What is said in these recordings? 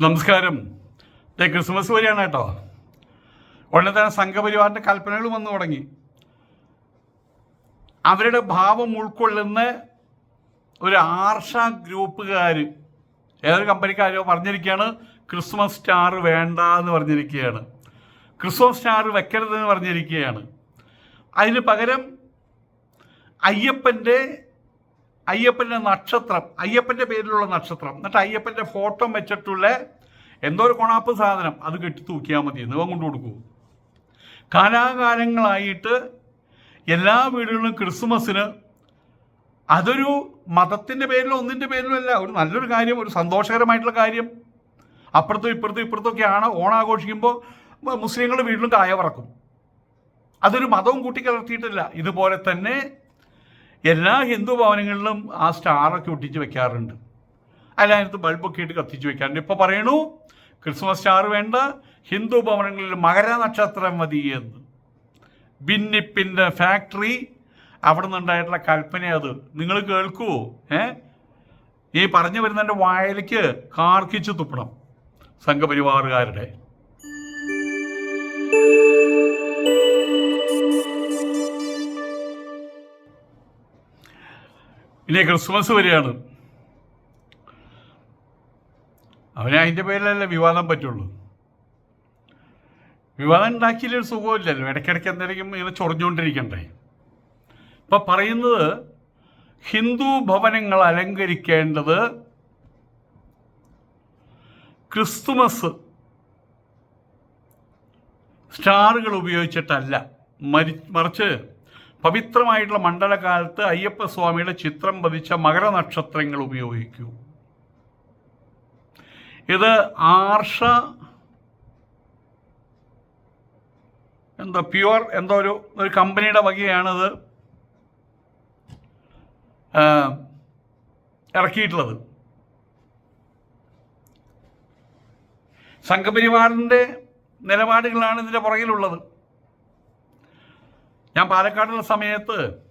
നമസ്കാരം. Day Christmas വരികയാണ് കേട്ടോ. ഉടനെ തന്നെ സംഘപരിവാറിന്റെ കൽപ്പനകൾ വന്നു തുടങ്ങി. അവരുടെ ഭാവം ഉൾക്കൊള്ളുന്ന ഒരു ആർഷ ഗ്രൂപ്പുകാർ ഏതൊരു കമ്പനിക്കാരോ പറഞ്ഞിരിക്കുകയാണ് ക്രിസ്മസ് സ്റ്റാർ വേണ്ട എന്ന് പറഞ്ഞിരിക്കുകയാണ്. ക്രിസ്മസ് സ്റ്റാർ വെക്കരുതെന്ന് പറഞ്ഞിരിക്കുകയാണ്. അതിന് പകരം അയ്യപ്പന്റെ അയ്യപ്പന്റെ നക്ഷത്രം അയ്യപ്പന്റെ പേരിലുള്ള നക്ഷത്രം. എന്നിട്ട് അയ്യപ്പന്റെ ഫോട്ടോ വെച്ചിട്ടുള്ള എന്തോ ഒരു കൊണാപ്പ് സാധനം അത് കെട്ടി തൂക്കിയാൽ മതി എന്നിവ കൊണ്ടു കൊടുക്കൂ. കാലാകാലങ്ങളായിട്ട് എല്ലാ വീടുകളിലും ക്രിസ്മസിന് അതൊരു മതത്തിന്റെ പേരിലോ ഒന്നിന്റെ പേരിലോ അല്ല ഒരു നല്ലൊരു കാര്യം ഒരു സന്തോഷകരമായിട്ടുള്ള കാര്യം. അപ്പുറത്തും ഇപ്പുറത്തും ഇപ്പുറത്തൊക്കെയാണ് ഓണാഘോഷിക്കുമ്പോൾ മുസ്ലിങ്ങളുടെ വീട്ടിലും കായ പറക്കും അതൊരു മതവും കൂട്ടിക്കലർത്തിയിട്ടില്ല ഇതുപോലെ തന്നെ എല്ലാ ഹിന്ദു ഭവനങ്ങളിലും ആ സ്റ്റാറൊക്കെ ഒട്ടിച്ച് വെക്കാറുണ്ട്. അതിനകത്ത് ബൾബൊക്കെ ഇട്ട് കത്തിച്ച് വെക്കാറുണ്ട്. ഇപ്പോൾ പറയണു ക്രിസ്മസ് സ്റ്റാർ വേണ്ട ഹിന്ദു ഭവനങ്ങളിൽ മകരനക്ഷത്രം മതി എന്ന്. ഭിന്നിപ്പിന്റെ ഫാക്ടറി അവിടെ നിന്നുണ്ടായിട്ടുള്ള കൽപ്പന അത്. നിങ്ങൾ കേൾക്കുവോ ഏ? ഈ പറഞ്ഞു വരുന്നതിന്റെ വായലിക്ക് കാർക്കിച്ച് തുപ്പണം സംഘപരിവാറുകാരുടെ. ഇനി ക്രിസ്മസ് വരികയാണ്. അവന് അതിന്റെ പേരിലല്ലേ വിവാദം പറ്റുള്ളൂ. വിവാദം ഉണ്ടാക്കിയില്ലൊരു സുഖമില്ലല്ലോ ഇടയ്ക്കിടയ്ക്ക് എന്തെങ്കിലും ഇങ്ങനെ ചൊറിഞ്ഞുകൊണ്ടിരിക്കണ്ടേ. ഇപ്പം പറയുന്നത് ഹിന്ദു ഭവനങ്ങൾ അലങ്കരിക്കേണ്ടത് ക്രിസ്തുമസ് സ്റ്റാറുകൾ ഉപയോഗിച്ചിട്ടല്ല. മരി മറിച്ച് പവിത്രമായിട്ടുള്ള മണ്ഡലകാലത്ത് അയ്യപ്പസ്വാമിയുടെ ചിത്രം പതിച്ച മകരനക്ഷത്രങ്ങൾ ഉപയോഗിക്കൂ. ഇത് ആർഷ എന്താ പ്യുവർ എന്തോ ഒരു ഒരു കമ്പനിയുടെ വകയാണിത് ഇറക്കിയിട്ടുള്ളത്. സംഘപരിവാറിന്റെ നിലപാടുകളാണ് ഇതിന്റെ പുറകിലുള്ളത്. ഞാൻ പാലക്കാടുള്ള സമയത്ത്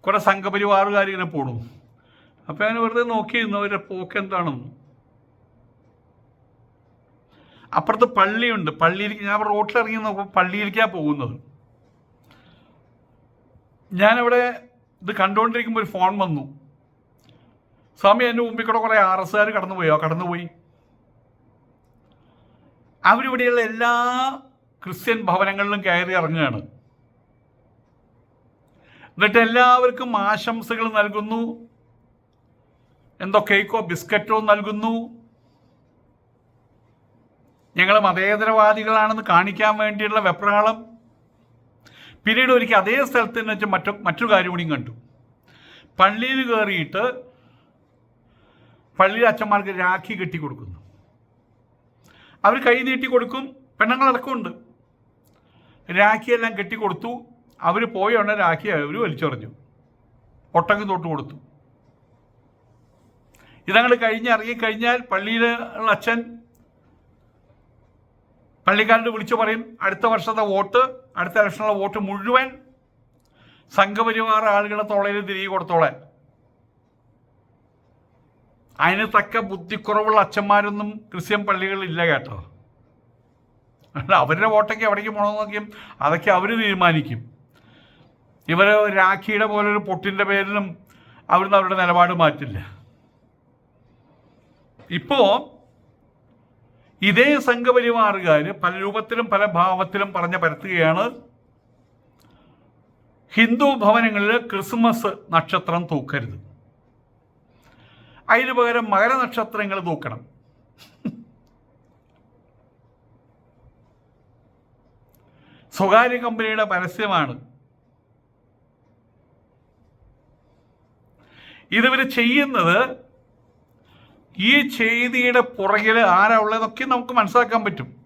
കുറെ സംഘപരിവാറുകാർ ഇങ്ങനെ പോണു. അപ്പോൾ ഞാൻ വെറുതെ നോക്കിയിരുന്നു അവരുടെ പോക്ക് എന്താണെന്ന്. അപ്പുറത്ത് പള്ളിയുണ്ട്. പള്ളിയിലേക്ക് ഞാൻ റോട്ടിൽ ഇറങ്ങി നോക്കുമ്പോൾ പള്ളിയിലേക്കാണ് പോകുന്നത്. ഞാനവിടെ ഇത് കണ്ടുകൊണ്ടിരിക്കുമ്പോൾ ഒരു ഫോൺ വന്നു. സ്വാമി എന്റെ മുമ്പിൽ കൂടെ കുറേ ആർ എസ്സുകാർ കടന്നുപോയോ. കടന്നുപോയി. അവരിവിടെയുള്ള എല്ലാ ക്രിസ്ത്യൻ ഭവനങ്ങളിലും കയറി ഇറങ്ങുകയാണ്. എന്നിട്ട് എല്ലാവർക്കും ആശംസകൾ നൽകുന്നു. എന്തോ കേക്കോ ബിസ്ക്കറ്റോ നൽകുന്നു. ഞങ്ങൾ മതേതരവാദികളാണെന്ന് കാണിക്കാൻ വേണ്ടിയുള്ള വെപ്രാളം. പിന്നീട് ഒരിക്കൽ അതേ സ്ഥലത്ത് തന്നെ വെച്ച് മറ്റു മറ്റൊരു കാര്യം കൂടിയും കണ്ടു. പള്ളിയിൽ കയറിയിട്ട് പള്ളിയിലെ അച്ഛന്മാർക്ക് രാഖി കെട്ടി കൊടുക്കുന്നു. അവർ കൈ നീട്ടി കൊടുക്കും. പെണ്ണുങ്ങളടക്കമുണ്ട് രാഖിയെല്ലാം കെട്ടിക്കൊടുത്തു അവർ പോയ ഉടനെ രാഖി അവർ വലിച്ചെറിഞ്ഞു. ഒട്ടകം തൊട്ട് കൊടുത്തു. ഇതങ്ങോട്ട് കഴിഞ്ഞ് ഇറങ്ങിക്കഴിഞ്ഞാൽ പള്ളിയിലെ അച്ഛൻ പള്ളിക്കാരന്റെ വിളിച്ചു പറയും അടുത്ത വർഷത്തെ വോട്ട് അടുത്ത ഇലക്ഷനുള്ള വോട്ട് മുഴുവൻ സംഘപരിവാർ ആളുകളെ തൊളയിൽ തിരികെ കൊടുത്തോളാൻ അതിന് തക്ക ബുദ്ധിക്കുറവുള്ള അച്ഛന്മാരൊന്നും ക്രിസ്ത്യൻ പള്ളികളിലില്ല കേട്ടോ. അവരുടെ വോട്ടൊക്കെ എവിടേക്ക് പോകണമെന്ന് നോക്കിയും അതൊക്കെ അവർ തീരുമാനിക്കും. ഇവർ രാഖിയുടെ പോലൊരു പൊട്ടിന്റെ പേരിലും അവിടുന്ന് അവരുടെ നിലപാട് മാറ്റില്ല. ഇപ്പോ ഇതേ സംഘപരിവാറുകാർ പല രൂപത്തിലും പല ഭാവത്തിലും പറഞ്ഞ പരത്തുകയാണ്. ഹിന്ദു ഭവനങ്ങളിൽ ക്രിസ്മസ് നക്ഷത്രം തൂക്കരുത്. അതിന് പകരം മകരനക്ഷത്രങ്ങൾ തൂക്കണം. സ്വകാര്യ കമ്പനിയുടെ പരസ്യമാണ്. ഇതിവർ ചെയ്യുന്നത് ഈ ചെയ്തിയുടെ പുറകിൽ ആരാ ഉള്ളതെന്നൊക്കെ നമുക്ക് മനസ്സിലാക്കാൻ പറ്റും.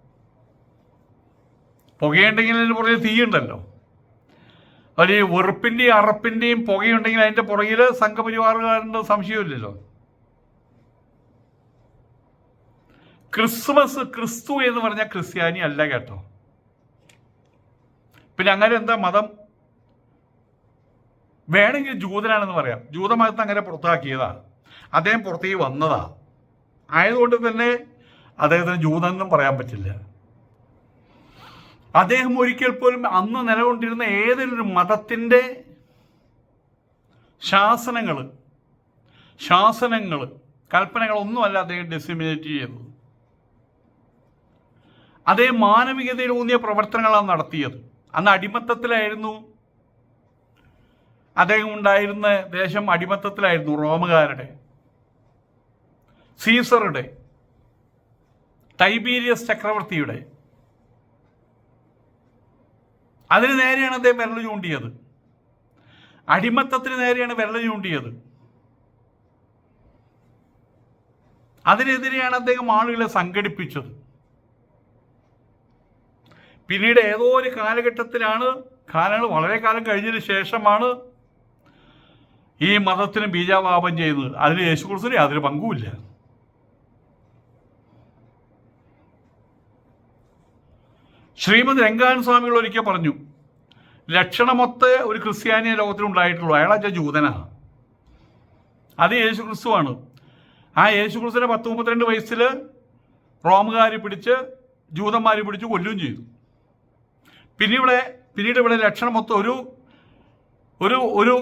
പുകയുണ്ടെങ്കിൽ അതിന് പുറകിൽ തീയുണ്ടല്ലോ. ഒരു വെറുപ്പിന്റെയും അറപ്പിന്റെയും പുകയുണ്ടെങ്കിൽ അതിന്റെ പുറകിൽ സംഘപരിവാറുകാരുടെ സംശയമില്ലല്ലോ. ക്രിസ്മസ് ക്രിസ്തു എന്ന് പറഞ്ഞാൽ ക്രിസ്ത്യാനി അല്ല കേട്ടോ. പിന്നെ അങ്ങനെ എന്താ മതം? വേണമെങ്കിൽ ജൂതനാണെന്ന് പറയാം. ജൂതമതത്തെ അങ്ങനെ പുറത്താക്കിയതാ അദ്ദേഹം പുറത്തേക്ക് വന്നതാ ആയതുകൊണ്ട് തന്നെ അദ്ദേഹത്തിന് ജൂതെന്നും പറയാൻ പറ്റില്ല. അദ്ദേഹം ഒരിക്കൽ പോലും അന്ന് നിലകൊണ്ടിരുന്ന ഏതൊരു മതത്തിന്റെ ശാസനങ്ങൾ ശാസനങ്ങൾ കൽപ്പനകളൊന്നുമല്ല അദ്ദേഹം ഡെസിമിനേറ്റ് ചെയ്തത് അദ്ദേഹം മാനവികതയിൽ ഊന്നിയ പ്രവർത്തനങ്ങളാണ് നടത്തിയത്. അന്ന് അടിമത്തത്തിലായിരുന്നു അദ്ദേഹം ഉണ്ടായിരുന്ന ദേശം അടിമത്തത്തിലായിരുന്നു റോമുകാരുടെ. സീസറുടെ. ടൈബീരിയസ് ചക്രവർത്തിയുടെ. അതിന് നേരെയാണ് അദ്ദേഹം വിരൽ ചൂണ്ടിയത്. അടിമത്തത്തിന് നേരെയാണ് വിരൽ ചൂണ്ടിയത്. അതിനെതിരെയാണ് അദ്ദേഹം ആളുകളെ സംഘടിപ്പിച്ചത്. പിന്നീട് ഏതോ ഒരു കാലഘട്ടത്തിലാണ് കാലങ്ങൾ വളരെ കാലം കഴിഞ്ഞതിന് ശേഷമാണ് ഈ മതത്തിന് ബീജാപാപം ചെയ്യുന്നത് അതിന് യേശുക്രിസ്തുവിന് യാതൊരു പങ്കുമില്ല. ശ്രീമദ് രംഗാൻ സ്വാമികൾ ഒരിക്കൽ പറഞ്ഞു ലക്ഷണമൊത്ത് ഒരു ക്രിസ്ത്യാനിയ അയാൾ അയാളാച്ച ജൂതനാണ് അത് യേശു ക്രിസ്തുവാണ് ആ യേശു ക്രിസ്തുവിനെ പത്ത് മുപ്പത്തിരണ്ട് വയസ്സിൽ റോമുകാർ പിടിച്ച് ജൂതന്മാർ പിടിച്ച് കൊല്ലുകയും ചെയ്തു. പിന്നെ ഇവിടെ പിന്നീട് ഇവിടെ ലക്ഷണമൊത്ത ഒരു ഒരു ഒരു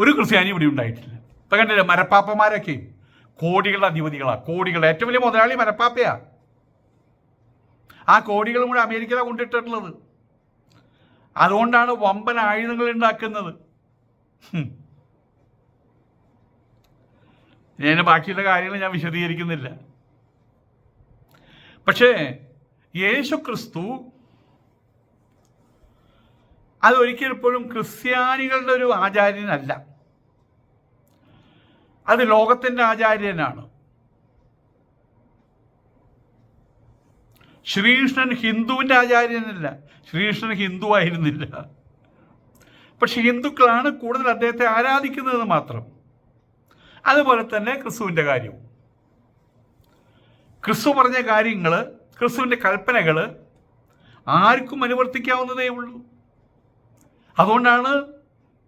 ഒരു ക്രിസ്ത്യാനി ഇവിടെ ഉണ്ടായിട്ടില്ല. ഇപ്പം കണ്ടില്ലേ മരപ്പാപ്പന്മാരൊക്കെ കോടികളുടെ അധിപതികളാണ് കോടികൾ ഏറ്റവും വലിയ മുതലാളി മരപ്പാപ്പയാ. ആ കോടികളും കൂടെ അമേരിക്കയിലാണ് കൊണ്ടിട്ടിട്ടുള്ളത്. അതുകൊണ്ടാണ് വമ്പൻ ആയുധങ്ങൾ ഉണ്ടാക്കുന്നത്. ഞാൻ ബാക്കിയുള്ള കാര്യങ്ങൾ ഞാൻ വിശദീകരിക്കുന്നില്ല. പക്ഷേ യേശു ക്രിസ്തു അതൊരിക്കൽ പോലും ക്രിസ്ത്യാനികളുടെ ഒരു ആചാര്യനല്ല. അത് ലോകത്തിന്റെ ആചാര്യനാണ്. ശ്രീകൃഷ്ണൻ ഹിന്ദുവിന്റെ ആചാര്യനല്ല. ശ്രീകൃഷ്ണൻ ഹിന്ദു ആയിരുന്നില്ല. പക്ഷെ ഹിന്ദുക്കളാണ് കൂടുതൽ അദ്ദേഹത്തെ ആരാധിക്കുന്നത് മാത്രം. അതുപോലെ തന്നെ ക്രിസ്തുവിന്റെ കാര്യവും. ക്രിസ്തു പറഞ്ഞ കാര്യങ്ങൾ ക്രിസ്തുവിന്റെ കൽപ്പനകൾ ആർക്കും അനുവർത്തിക്കാവുന്നതേ ഉള്ളൂ. അതുകൊണ്ടാണ്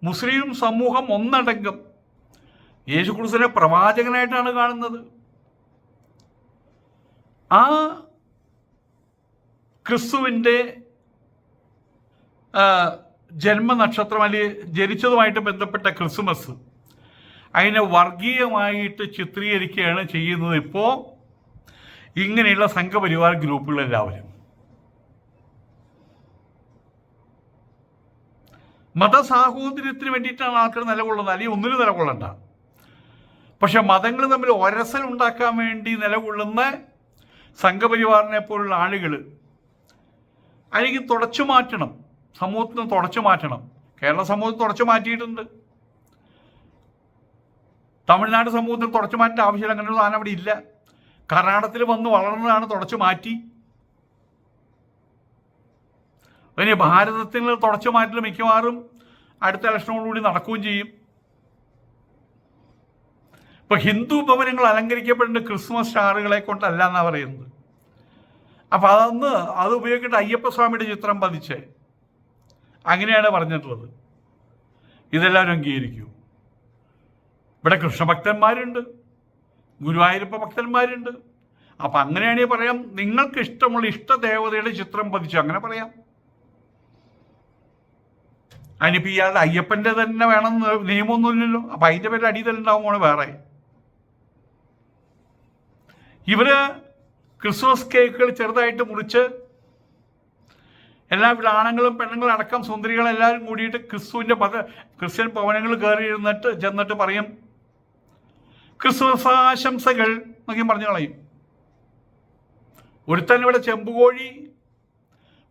മുസ്ലിം സമൂഹം ഒന്നടങ്കം യേശു ക്രിസ്തുവിനെ പ്രവാചകനായിട്ടാണ് കാണുന്നത്. ആ ക്രിസ്തുവിന്റെ ജന്മനക്ഷത്രം അല്ലെങ്കിൽ ജനിച്ചതുമായിട്ട് ബന്ധപ്പെട്ട ക്രിസ്മസ് അതിനെ വർഗീയമായിട്ട് ചിത്രീകരിക്കുകയാണ് ചെയ്യുന്നത് ഇപ്പോൾ ഇങ്ങനെയുള്ള സംഘപരിവാർ ഗ്രൂപ്പുകളെല്ലാവരും മതസാഹോദര്യത്തിന് വേണ്ടിയിട്ടാണ് ആൾക്കാർ നിലകൊള്ളുന്നത്. അല്ലെങ്കിൽ ഒന്നിനും നിലകൊള്ളണ്ട. പക്ഷെ മതങ്ങൾ തമ്മിൽ ഒരസൽ ഉണ്ടാക്കാൻ വേണ്ടി നിലകൊള്ളുന്ന സംഘപരിവാറിനെ പോലുള്ള ആളുകൾ അല്ലെങ്കിൽ തുടച്ചു മാറ്റണം. സമൂഹത്തിൽ നിന്ന് തുടച്ചു മാറ്റണം. കേരള സമൂഹത്തിൽ തുടച്ചു മാറ്റിയിട്ടുണ്ട്. തമിഴ്നാട് സമൂഹത്തിൽ തുടച്ചു മാറ്റേണ്ട ആവശ്യമില്ല. അങ്ങനെ ഒരു സാധനം അവിടെ ഇല്ല. കർണാടകത്തിൽ വന്ന് വളർന്നതാണ് തുടച്ചു മാറ്റി. ഇനി ഭാരതത്തിൽ തുടച്ചു മാറ്റൽ മിക്കവാറും അടുത്ത ഇലക്ഷനോടുകൂടി നടക്കുകയും ചെയ്യും. ഇപ്പൊ ഹിന്ദു ഭവനങ്ങൾ അലങ്കരിക്കപ്പെടേണ്ട ക്രിസ്മസ് സ്റ്റാറുകളെ കൊണ്ടല്ല എന്നാ പറയുന്നത്. അപ്പൊ അതന്ന് അത് ഉപയോഗിക്കേണ്ട അയ്യപ്പസ്വാമിയുടെ ചിത്രം പതിച്ച്. അങ്ങനെയാണ് പറഞ്ഞിട്ടുള്ളത്. ഇതെല്ലാവരും അംഗീകരിക്കൂ. ഇവിടെ കൃഷ്ണഭക്തന്മാരുണ്ട് ഗുരുവായൂരപ്പ ഭക്തന്മാരുണ്ട്. അപ്പൊ അങ്ങനെയാണെങ്കിൽ പറയാം നിങ്ങൾക്ക് ഇഷ്ടമുള്ള ഇഷ്ടദേവതയുടെ ചിത്രം പതിച്ചു അങ്ങനെ പറയാം. അതിനിപ്പോ ഇയാളുടെ അയ്യപ്പന്റെ തന്നെ വേണം നിയമമൊന്നുമില്ലല്ലോ. അപ്പൊ അതിന്റെ പേരിൽ അടിയതലുണ്ടാവുമ്പോൾ വേറെ. ഇവർ ക്രിസ്മസ് കേക്കുകൾ ചെറുതായിട്ട് മുറിച്ച് എല്ലാ ആണുങ്ങളും പെണ്ണുങ്ങളും അടക്കം സുന്ദരികളും എല്ലാവരും കൂടിയിട്ട് ക്രിസ്തുവിന്റെ പത ക്രിസ്ത്യൻ ഭവനങ്ങൾ കയറി ഇരുന്നിട്ട് ചെന്നിട്ട് പറയും ക്രിസ്മസ് ആശംസകൾ എന്നൊക്കെ പറഞ്ഞു കളയും. ഒരുത്തൻ ഇവിടെ ചെമ്പുകോഴി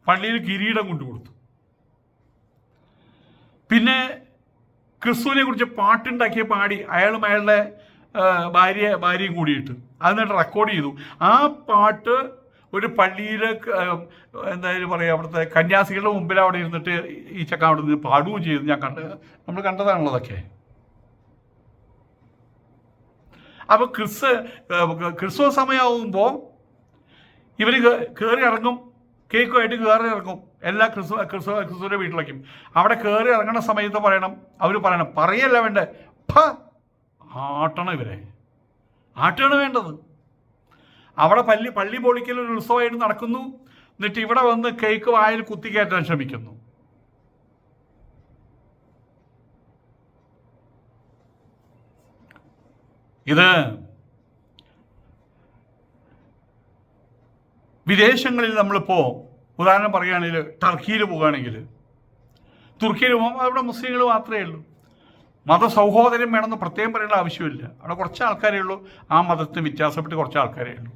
പള്ളിയിൽ കിരീടം കൊണ്ടു കൊടുത്തു പിന്നെ ക്രിസ്തുവിനെ കുറിച്ച് പാട്ടുണ്ടാക്കിയ പാടി അയാളും അയാളുടെ ഭാര്യ ഭാര്യയും കൂടിയിട്ട്. അതിനായിട്ട് റെക്കോർഡ് ചെയ്തു. ആ പാട്ട് ഒരു പള്ളിയിലെ എന്തായാലും പറയുക അവിടുത്തെ കന്യാസികളുടെ മുമ്പിൽ അവിടെ ഇരുന്നിട്ട് ഈ ചക്ക അവിടെ നിന്ന് പാടുകയും ചെയ്തു. ഞാൻ കണ്ട് നമ്മൾ കണ്ടതാണല്ലോ അതൊക്കെ അപ്പൊ ക്രിസ് ക്രിസ്മസ് സമയമാകുമ്പോൾ ഇവർ കയറി ഇറങ്ങും. കേക്കുമായിട്ട് കയറി ഇറങ്ങും. എല്ലാ ക്രിസ്തു ക്രിസ്തു ക്രിസ്തുവിന്റെ വീട്ടിലേക്കും. അവിടെ കയറി ഇറങ്ങുന്ന സമയത്ത് പറയണം അവർ പറയണം പറയല്ല വേണ്ടേ. ഫ ആട്ടണം ഇവരെ. ആട്ടാണ് വേണ്ടത്. അവിടെ പള്ളി പള്ളി പൊളിക്കൽ ഒരു ഉത്സവമായിട്ട് നടക്കുന്നു. എന്നിട്ട് ഇവിടെ വന്ന് കേക്ക് വായിൽ കുത്തിക്കയറ്റാൻ ശ്രമിക്കുന്നു. ഇത് വിദേശങ്ങളിൽ നമ്മളിപ്പോൾ ഉദാഹരണം പറയുകയാണെങ്കിൽ ടർക്കിയിൽ പോവുകയാണെങ്കിൽ തുർക്കിയിൽ പോകുമ്പോൾ അവിടെ മുസ്ലിങ്ങൾ മാത്രമേ ഉള്ളൂ. മതസൗഹോദര്യം വേണമെന്ന് പ്രത്യേകം പറയേണ്ട ആവശ്യമില്ല. അവിടെ കുറച്ച് ആൾക്കാരേ ഉള്ളൂ. ആ മതത്തിന് വ്യത്യാസപ്പെട്ട് കുറച്ച് ആൾക്കാരേ ഉള്ളൂ.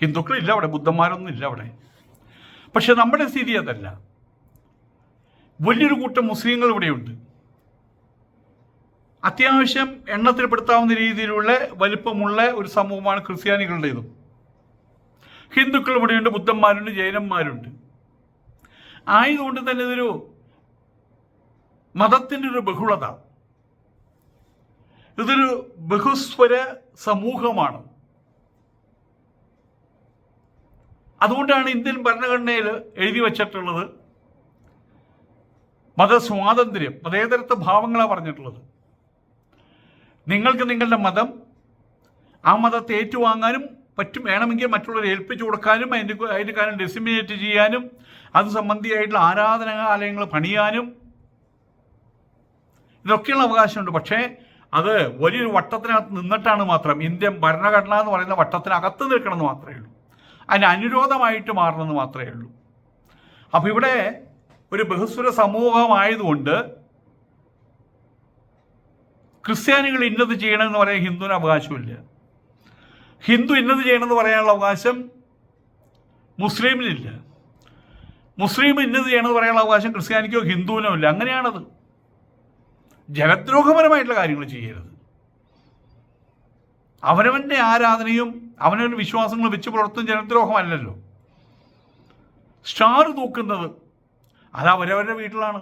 ഹിന്ദുക്കളില്ല അവിടെ ബുദ്ധന്മാരൊന്നും ഇല്ല അവിടെ. പക്ഷെ നമ്മുടെ സ്ഥിതി അതല്ല. വലിയൊരു കൂട്ടം മുസ്ലിങ്ങൾ ഇവിടെയുണ്ട്. അത്യാവശ്യം എണ്ണത്തിൽപ്പെടുത്താവുന്ന രീതിയിലുള്ള വലിപ്പമുള്ള ഒരു സമൂഹമാണ് ക്രിസ്ത്യാനികളുടേതും. ഹിന്ദുക്കൾ ഇവിടെയുണ്ട് ബുദ്ധന്മാരുണ്ട് ജൈനന്മാരുണ്ട്. ആയതുകൊണ്ട് തന്നെ ഇതൊരു മതത്തിന്റെ ഒരു ബഹുളത. ഇതൊരു ബഹുസ്വര സമൂഹമാണ്. അതുകൊണ്ടാണ് ഇന്ത്യൻ ഭരണഘടനയിൽ എഴുതി വച്ചിട്ടുള്ളത് മതസ്വാതന്ത്ര്യം മതേതരത്വ ഭാവങ്ങളാണ് പറഞ്ഞിട്ടുള്ളത്. നിങ്ങൾക്ക് നിങ്ങളുടെ മതം ആ മതത്തെ ഏറ്റുവാങ്ങാനും പറ്റും. വേണമെങ്കിൽ മറ്റുള്ളവരെ ഏൽപ്പിച്ചു കൊടുക്കാനും അതിന്റെ അതിന്റെ കാര്യം ഡെസിമിനേറ്റ് ചെയ്യാനും അത് സംബന്ധിയായിട്ടുള്ള ആരാധനാലയങ്ങൾ പണിയാനും ഇതൊക്കെയുള്ള അവകാശമുണ്ട്. പക്ഷേ അത് വലിയൊരു വട്ടത്തിനകത്ത് നിന്നിട്ടാണ് മാത്രം. ഇന്ത്യൻ ഭരണഘടന എന്ന് പറയുന്ന വട്ടത്തിനകത്ത് നിൽക്കണമെന്ന് മാത്രമേ ഉള്ളൂ. അതിന് അനുരോധമായിട്ട് മാറണമെന്ന് മാത്രമേ ഉള്ളൂ. അപ്പോൾ ഇവിടെ ഒരു ബഹുസ്വര സമൂഹമായതുകൊണ്ട് ക്രിസ്ത്യാനികൾ ഇന്നത് ചെയ്യണമെന്ന് പറയാൻ ഹിന്ദുവിന് അവകാശമില്ല. ഹിന്ദു ഇന്നത് ചെയ്യണമെന്ന് പറയാനുള്ള അവകാശം മുസ്ലിമിനില്ല. മുസ്ലിം ഇന്നത് ചെയ്യണമെന്ന് പറയാനുള്ള അവകാശം ക്രിസ്ത്യാനിക്കോ ഹിന്ദുവിനോ ഇല്ല. അങ്ങനെയാണത്. ജനദ്രോഹപരമായിട്ടുള്ള കാര്യങ്ങൾ ചെയ്യരുത്. അവനവന്റെ ആരാധനയും അവനവന്റെ വിശ്വാസങ്ങളും വെച്ച് പുലർത്തും ജനദ്രോഹമല്ലല്ലോ. സ്റ്റാർ തൂക്കുന്നത് അത് അവരവരുടെ വീട്ടിലാണ്.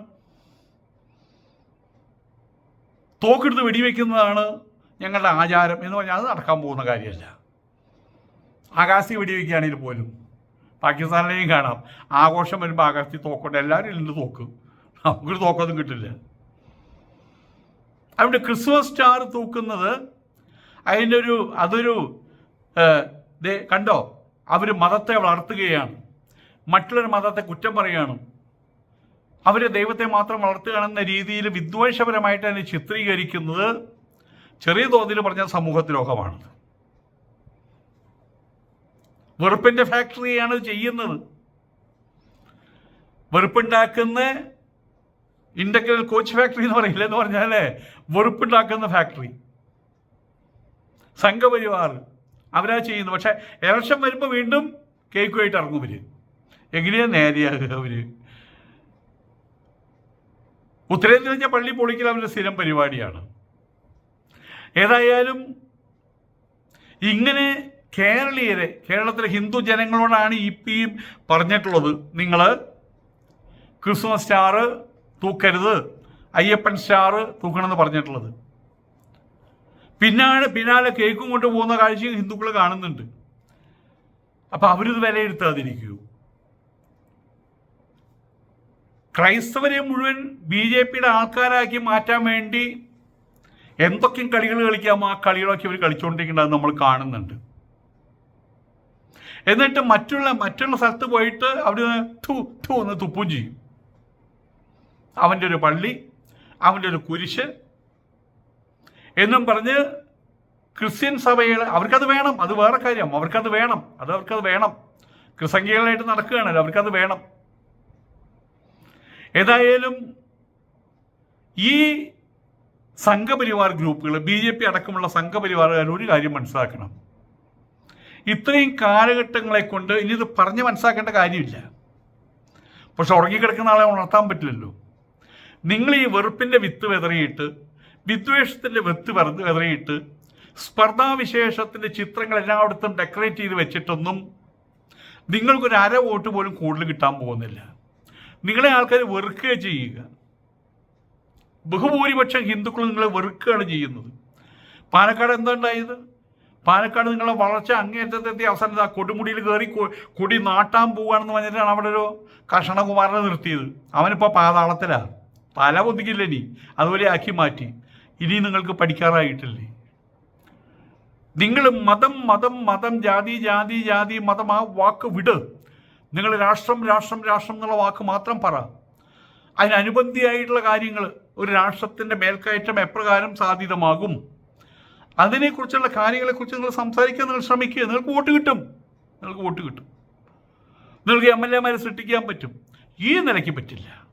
തോക്കെടുത്ത് വെടിവെക്കുന്നതാണ് ഞങ്ങളുടെ ആചാരം എന്ന് പറഞ്ഞാൽ അത് നടക്കാൻ പോകുന്ന കാര്യമല്ല. ആകാശി വെടിവെക്കുകയാണെങ്കിൽ പോലും പാകിസ്ഥാനിലെയും കാണാം. ആഘോഷം വരുമ്പോൾ ആകാശത്തിൽ തോക്കുണ്ട് എല്ലാവരും ഇല്ലെന്ന് തോക്ക്. നമുക്കൊരു തോക്കൊന്നും കിട്ടില്ല. അവിടെ ക്രിസ്മസ് സ്റ്റാർ തൂക്കുന്നത് അതിന്റെ ഒരു അതൊരു കണ്ടോ? അവർ മതത്തെ വളർത്തുകയാണ്. മറ്റുള്ളൊരു മതത്തെ കുറ്റം പറയുകയാണ് അവർ ദൈവത്തെ മാത്രം വളർത്തുകയാണെന്ന രീതിയിൽ വിദ്വേഷപരമായിട്ട് അതിനെ ചിത്രീകരിക്കുന്നത് ചെറിയ തോതിൽ പറഞ്ഞ സമൂഹദ്രോഹമാണ് വെറുപ്പിന്റെ ഫാക്ടറിയാണ് ചെയ്യുന്നത്. വെറുപ്പുണ്ടാക്കുന്ന ഇൻഡഗ്രൽ കോച്ച് ഫാക്ടറി എന്ന് പറയില്ല എന്ന് വെറുപ്പുണ്ടാക്കുന്ന ഫാക്ടറി. സംഘപരിവാർ അവരാ ചെയ്യുന്നത്. പക്ഷെ ഇലക്ഷൻ വരുമ്പോൾ വീണ്ടും കേക്കുമായിട്ട് ഇറങ്ങും ഇവർ. എങ്ങനെയാ നേരെയാകുക അവർ? ഉത്തരേന്ത്യ പള്ളി പൊളിക്കൽ അവരുടെ സ്ഥിരം പരിപാടിയാണ്. ഏതായാലും ഇങ്ങനെ കേരളീയരെ കേരളത്തിലെ ഹിന്ദു ജനങ്ങളോടാണ് പി പറഞ്ഞിട്ടുള്ളത്. നിങ്ങൾ ക്രിസ്മസ് സ്റ്റാർ തൂക്കരുത് അയ്യപ്പൻ സ്റ്റാർ തൂക്കണമെന്ന് പറഞ്ഞിട്ടുള്ളത്. പിന്നാണ് പിന്നാലെ കേക്കും കൊണ്ട് പോകുന്ന കാഴ്ചയും ഹിന്ദുക്കൾ കാണുന്നുണ്ട്. അപ്പം അവരിത് വിലയിരുത്താതിരിക്കൂ. ക്രൈസ്തവരെ മുഴുവൻ ബി ജെ പിയുടെ ആൾക്കാരാക്കി മാറ്റാൻ വേണ്ടി എന്തൊക്കെയും കളികൾ കളിക്കാമോ ആ കളികളൊക്കെ ഇവർ കളിച്ചുകൊണ്ടിരിക്കുന്നത് നമ്മൾ കാണുന്നുണ്ട്. എന്നിട്ട് മറ്റുള്ള മറ്റുള്ള സ്ഥലത്ത് പോയിട്ട് അവർ ടു തു എന്ന് തുപ്പും ചെയ്യും. അവന്റെ ഒരു പള്ളി അവന്റെ ഒരു കുരിശ് എന്നും പറഞ്ഞ് ക്രിസ്ത്യൻ സഭയിൽ അവർക്കത് വേണം അത് വേറെ കാര്യം. അവർക്കത് വേണം അത് അവർക്കത് വേണം. ക്രിസംഖ്യകളായിട്ട് നടക്കുകയാണല്ലോ അവർക്കത് വേണം. ഏതായാലും ഈ സംഘപരിവാർ ഗ്രൂപ്പുകൾ ബി ജെ പി അടക്കമുള്ള സംഘപരിവാറുകാർ ഒരു കാര്യം മനസ്സിലാക്കണം. ഇത്രയും കാലഘട്ടങ്ങളെ കൊണ്ട് ഇനി ഇത് പറഞ്ഞ് മനസ്സിലാക്കേണ്ട കാര്യമില്ല. പക്ഷെ ഉറങ്ങിക്കിടക്കുന്ന ആളെ ഉണർത്താൻ പറ്റില്ലല്ലോ. നിങ്ങൾ ഈ വെറുപ്പിന്റെ വിത്ത് വിതറിയിട്ട് വിദ്വേഷത്തിന്റെ വിത്ത് വിതറിയിട്ട് സ്പർദ്ധാവിശേഷത്തിന്റെ ചിത്രങ്ങൾ എല്ലായിടത്തും ഡെക്കറേറ്റ് ചെയ്ത് വെച്ചിട്ടൊന്നും നിങ്ങൾക്കൊരു അര വോട്ട് പോലും കൂടുതൽ കിട്ടാൻ പോകുന്നില്ല. നിങ്ങളെ ആൾക്കാർ വെറുക്കുക ചെയ്യുക. ബഹുഭൂരിപക്ഷം ഹിന്ദുക്കൾ നിങ്ങളെ വെറുക്കുകയാണ് ചെയ്യുന്നത്. പാലക്കാട് എന്താ ഉണ്ടായത്? പാലക്കാട് നിങ്ങളുടെ വളർച്ച അങ്ങേറ്റത്തെത്തി അവസാനം ആ കൊടുമുടിയിൽ കയറി കൊടി നാട്ടാൻ പോവുകയാണെന്ന് പറഞ്ഞിട്ടാണ് അവിടെ ഒരു കഷണകുമാരനെ നിർത്തിയത്. അവനിപ്പോൾ പാതാളത്തിലാണ് പല പൊതിക്കില്ല ഇനി. അതുപോലെ ആക്കി മാറ്റി. ഇനി നിങ്ങൾക്ക് പഠിക്കാറായിട്ടില്ലേ? നിങ്ങൾ മതം മതം മതം ജാതി ജാതി ജാതി മതം ആ വാക്ക് വിട്. നിങ്ങൾ രാഷ്ട്രം രാഷ്ട്രം രാഷ്ട്രം എന്നുള്ള വാക്ക് മാത്രം പറ. അതിനനുബന്ധിയായിട്ടുള്ള കാര്യങ്ങൾ ഒരു രാഷ്ട്രത്തിന്റെ മേൽക്കയറ്റം എപ്രകാരം സാധ്യതമാകും? അതിനെക്കുറിച്ചുള്ള കാര്യങ്ങളെക്കുറിച്ച് നിങ്ങൾ സംസാരിക്കാൻ നിങ്ങൾ ശ്രമിക്കുക. നിങ്ങൾക്ക് വോട്ട് കിട്ടും. നിങ്ങൾക്ക് വോട്ട് കിട്ടും. നിങ്ങൾക്ക് എം എൽ എമാരെ സൃഷ്ടിക്കാൻ പറ്റും. ഈ നിലയ്ക്ക് പറ്റില്ല.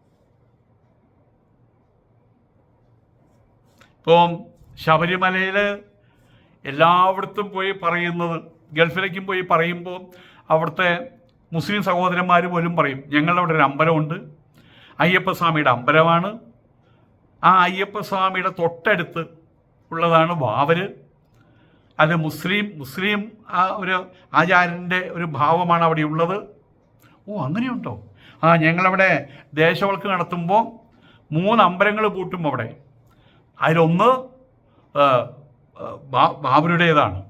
ഇപ്പം ശബരിമലയിൽ എല്ലായിടത്തും പോയി പറയുന്നത് ഗൾഫിലേക്കും പോയി പറയുമ്പോൾ അവിടുത്തെ മുസ്ലിം സഹോദരന്മാർ പോലും പറയും ഞങ്ങളുടെ അവിടെ ഒരു അമ്പലമുണ്ട്. അയ്യപ്പസ്വാമിയുടെ അമ്പലമാണ്. ആ അയ്യപ്പസ്വാമിയുടെ തൊട്ടടുത്ത് ഉള്ളതാണ് വാവര് അത് മുസ്ലിം മുസ്ലിം ആ ഒരു ആചാര്യന്റെ ഒരു ഭാവമാണ് അവിടെ ഉള്ളത്. ഓ അങ്ങനെയുണ്ടോ? ആ ഞങ്ങളവിടെ ദേശവൾക്ക് നടത്തുമ്പോൾ മൂന്ന് അമ്പലങ്ങൾ പൂട്ടും അവിടെ. അതിലൊന്ന് ബാബരുടേതാണ്.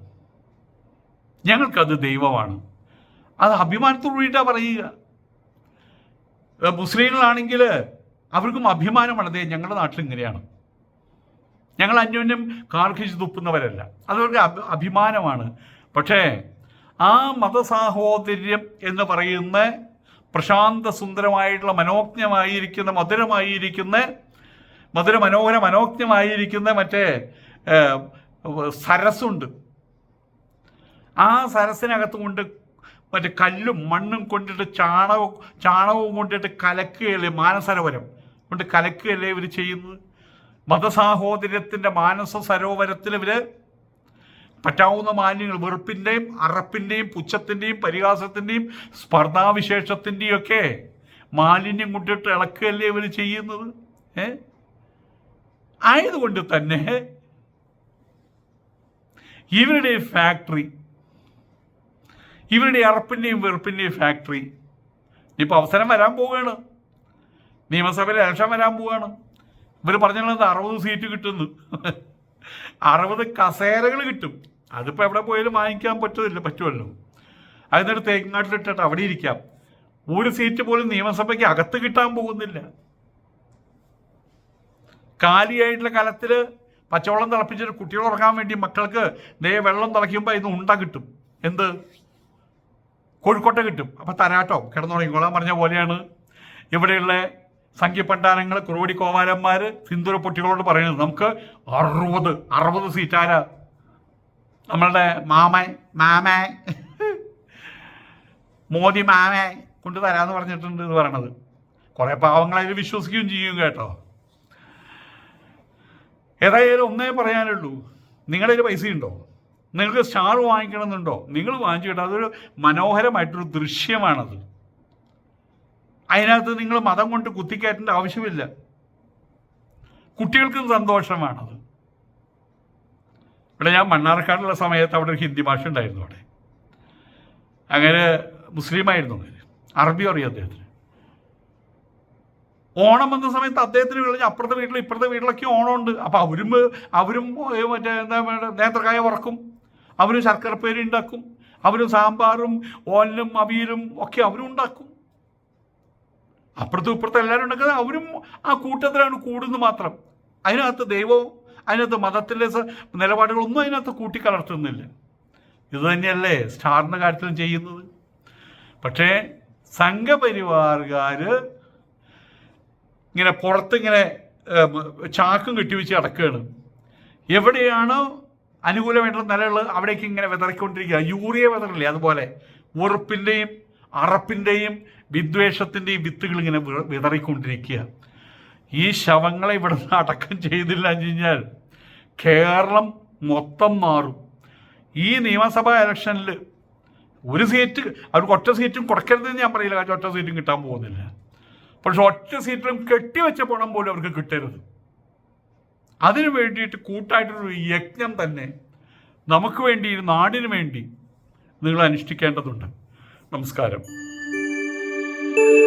ഞങ്ങൾക്കത് ദൈവമാണ്. അത് അഭിമാനത്തോടുകൂടിയിട്ടാണ് പറയുക. മുസ്ലിങ്ങളാണെങ്കിൽ അവർക്കും അഭിമാനമാണ്. അതേ ഞങ്ങളുടെ നാട്ടിൽ ഇങ്ങനെയാണ്. ഞങ്ങൾ അന്യോന്യം കാർക്കിച്ച് തുപ്പുന്നവരല്ല. അതൊരു അഭി അഭിമാനമാണ്. പക്ഷേ ആ മതസാഹോദര്യം എന്ന് പറയുന്ന പ്രശാന്ത സുന്ദരമായിട്ടുള്ള മനോജ്ഞമായിരിക്കുന്ന മധുരമായിരിക്കുന്ന മധുര മനോഹര മനോജ്ഞമായിരിക്കുന്ന മറ്റേ സരസുണ്ട് ആ സരസിനകത്ത് കൊണ്ട് മറ്റേ കല്ലും മണ്ണും കൊണ്ടിട്ട് ചാണകവും ചാണകവും കൊണ്ടിട്ട് കലക്കുകയല്ലേ മാനസരോവരം? കൊണ്ട് കലക്കുകയല്ലേ ഇവർ ചെയ്യുന്നത്? മതസാഹോദര്യത്തിന്റെ മാനസ സരോവരത്തിൽ ഇവർ പറ്റാവുന്ന മാലിന്യങ്ങൾ വെറുപ്പിന്റെയും അറപ്പിന്റെയും പുച്ഛത്തിന്റെയും പരിഹാസത്തിന്റെയും സ്പർദ്ധാവിശേഷത്തിന്റെയും ഒക്കെ മാലിന്യം കൊണ്ടിട്ട് ഇളക്കുകയല്ലേ ഇവർ ചെയ്യുന്നത്? ഏ? ആയതുകൊണ്ട് തന്നെ ഇവരുടെ ഫാക്ടറി ഇവരുടെ അറപ്പിന്റെയും വെറുപ്പിന്റെയും ഫാക്ടറി ഇപ്പോൾ അവസരം വരാൻ പോവുകയാണ്. നിയമസഭയിൽ ഇലക്ഷൻ വരാൻ പോവുകയാണ്. ഇവർ പറഞ്ഞത് അറുപത് സീറ്റ് കിട്ടുന്നു. അറുപത് കസേരകൾ കിട്ടും. അതിപ്പോൾ എവിടെ പോയാലും വാങ്ങിക്കാൻ പറ്റത്തില്ല പറ്റുമല്ലോ. അതിനൊരു തേങ്ങാട്ടിലിട്ടിട്ട് അവിടെ ഇരിക്കാം. ഒരു സീറ്റ് പോലും നിയമസഭയ്ക്ക് അകത്ത് കിട്ടാൻ പോകുന്നില്ല. കാലിയായിട്ടുള്ള കലത്തിൽ പച്ചവെള്ളം തിളപ്പിച്ചിട്ട് കുട്ടികൾ ഉറങ്ങാൻ വേണ്ടി മക്കൾക്ക് ദേ വെള്ളം തിളയ്ക്കുമ്പോൾ ഇന്ന് ഉണ്ട കിട്ടും. എന്ത്? കോഴിക്കോട്ടെ കിട്ടും. അപ്പം തരാട്ടോ കിടന്നുറങ്ങിക്കോളാം. പറഞ്ഞ പോലെയാണ് ഇവിടെയുള്ള സംഖ്യപണ്ടാരങ്ങൾ കുറുവടി കോവാലന്മാർ സിന്ദൂര പൊട്ടികളോട് പറയുന്നത് നമുക്ക് അറുപത് അറുപത് സീറ്റാര. നമ്മളുടെ മാമൻ മാമേ മോദി മാമേ കൊണ്ട് തരാന്ന് പറഞ്ഞിട്ടുണ്ട് എന്ന് പറയണത്. കുറേ പാവങ്ങൾ അതിൽ വിശ്വസിക്കുകയും ചെയ്യും കേട്ടോ. ഏതായാലും ഒന്നേ പറയാനുള്ളൂ. നിങ്ങളുടെ കയ്യിൽ പൈസ ഉണ്ടോ? നിങ്ങൾക്ക് സ്റ്റാർ വാങ്ങിക്കണമെന്നുണ്ടോ? നിങ്ങൾ വാങ്ങിച്ചു കേട്ടോ അതൊരു മനോഹരമായിട്ടൊരു ദൃശ്യമാണത്. അതിനകത്ത് നിങ്ങൾ മതം കൊണ്ട് കുത്തിക്കയറ്റേണ്ട ആവശ്യമില്ല. കുട്ടികൾക്കും സന്തോഷമാണത്. ഇവിടെ ഞാൻ മണ്ണാർക്കാടുള്ള സമയത്ത് അവിടെ ഒരു ഹിന്ദി ഭാഷ ഉണ്ടായിരുന്നു അവിടെ. അങ്ങനെ മുസ്ലിമായിരുന്നു അങ്ങനെ അറബി അറിയാം അദ്ദേഹത്തിന്. ഓണം വന്ന സമയത്ത് അദ്ദേഹത്തിന് വിളിച്ച് അപ്പുറത്തെ വീട്ടിൽ ഇപ്പുറത്തെ വീട്ടിലൊക്കെ ഓണമുണ്ട്. അപ്പോൾ അവരും അവരും മറ്റേ എന്താ വേണ്ട നേന്ത്രക്കായ വറക്കും. അവരും ശർക്കരപ്പേരി ഉണ്ടാക്കും. അവരും സാമ്പാറും ഓലനും അവിയലും ഒക്കെ അവരും ഉണ്ടാക്കും. അപ്പുറത്തും ഇപ്പുറത്തും എല്ലാവരും ഉണ്ടെങ്കിൽ അവരും ആ കൂട്ടത്തിലാണ് കൂടുന്നത് മാത്രം. അതിനകത്ത് ദൈവവും അതിനകത്ത് മതത്തിലെ നിലപാടുകളൊന്നും അതിനകത്ത് കൂട്ടിക്കലർത്തുന്നില്ല. ഇത് തന്നെയല്ലേ സ്റ്റാറിന്റെ കാര്യത്തിലും ചെയ്യുന്നത്. പക്ഷേ സംഘപരിവാറുകാർ ഇങ്ങനെ പുറത്തിങ്ങനെ ചാക്കും കെട്ടിവെച്ച് അടക്കുകയാണ് എവിടെയാണോ അനുകൂലമായിട്ടുള്ള നിലകൾ അവിടേക്ക് ഇങ്ങനെ വിതറിക്കൊണ്ടിരിക്കുക. യൂറിയ വിതറില്ലേ അതുപോലെ. ഉറപ്പിന്റെയും അറപ്പിന്റെയും വിദ്വേഷത്തിന്റെയും വിത്തുകൾ ഇങ്ങനെ വിതറിക്കൊണ്ടിരിക്കുക. ഈ ശവങ്ങളെ ഇവിടെ നിന്ന് അടക്കം ചെയ്തില്ല കഴിഞ്ഞാൽ കേരളം മൊത്തം മാറും. ഈ നിയമസഭാ ഇലക്ഷനിൽ ഒരു സീറ്റ് അവർക്ക് ഒറ്റ സീറ്റും കുറയ്ക്കരുതെന്ന് ഞാൻ പറയില്ല. കാരണം ഒറ്റ സീറ്റും കിട്ടാൻ പോകുന്നില്ല. പക്ഷെ ഒറ്റ സീറ്റിലും കെട്ടിവെച്ച പണം പോലും അവർക്ക് കിട്ടരുത്. അതിനു വേണ്ടിയിട്ട് കൂട്ടായിട്ടൊരു യജ്ഞം തന്നെ നമുക്ക് വേണ്ടി ഈ നാടിനു വേണ്ടി നിങ്ങൾ അനുഷ്ഠിക്കേണ്ടതുണ്ട്. നമസ്കാരം. Thank you.